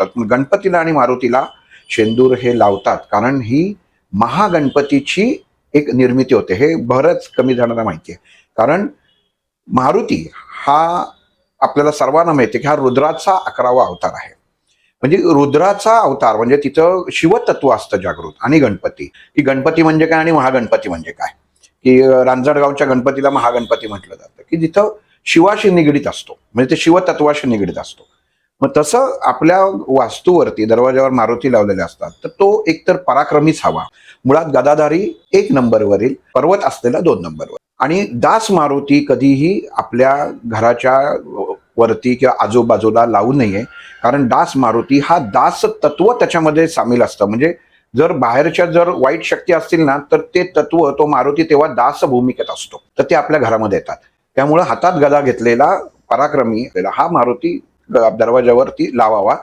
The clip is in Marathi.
पण गणपतीला आणि मारुतीला शेंदूर हे लावतात. कारण ही महागणपतीची एक निर्मिती होते. हे बरंच कमी जणांना माहिती आहे. कारण मारुती हा आपल्याला सर्वांना माहिती की हा रुद्राचा अकरावा अवतार आहे. म्हणजे रुद्राचा अवतार म्हणजे तिथं शिवतत्व असतं जागृत आणि गणपती. की गणपती म्हणजे काय आणि महागणपती म्हणजे काय? की रांजणगावच्या गणपतीला महागणपती म्हटलं जातं. की जिथं शिवाशी निगडीत असतो. म्हणजे ते शिवतत्वाशी निगडीत असतो. मग तसं आपल्या वास्तूवरती दरवाजावर मारुती लावलेले असतात तर तो एकतर पराक्रमीच हवा. मुळात गदाधारी एक नंबरवरील पर्वत असलेला दोन नंबरवर. आणि दास मारुती कधीही आपल्या घराच्या वरती किंवा आजूबाजूला लावू नये कारण दास मारुती हा दास तत्व त्याच्यामध्ये सामील असतं. म्हणजे जर बाहेरच्या जर वाईट शक्ती असतील ना तर ते तत्व तो मारुती तेव्हा दास भूमिकेत असतो. तर ते आपल्या घरामध्ये येतात. त्यामुळे हातात गदा घेतलेला पराक्रमी हा मारुती दरवाजावरती लावावा.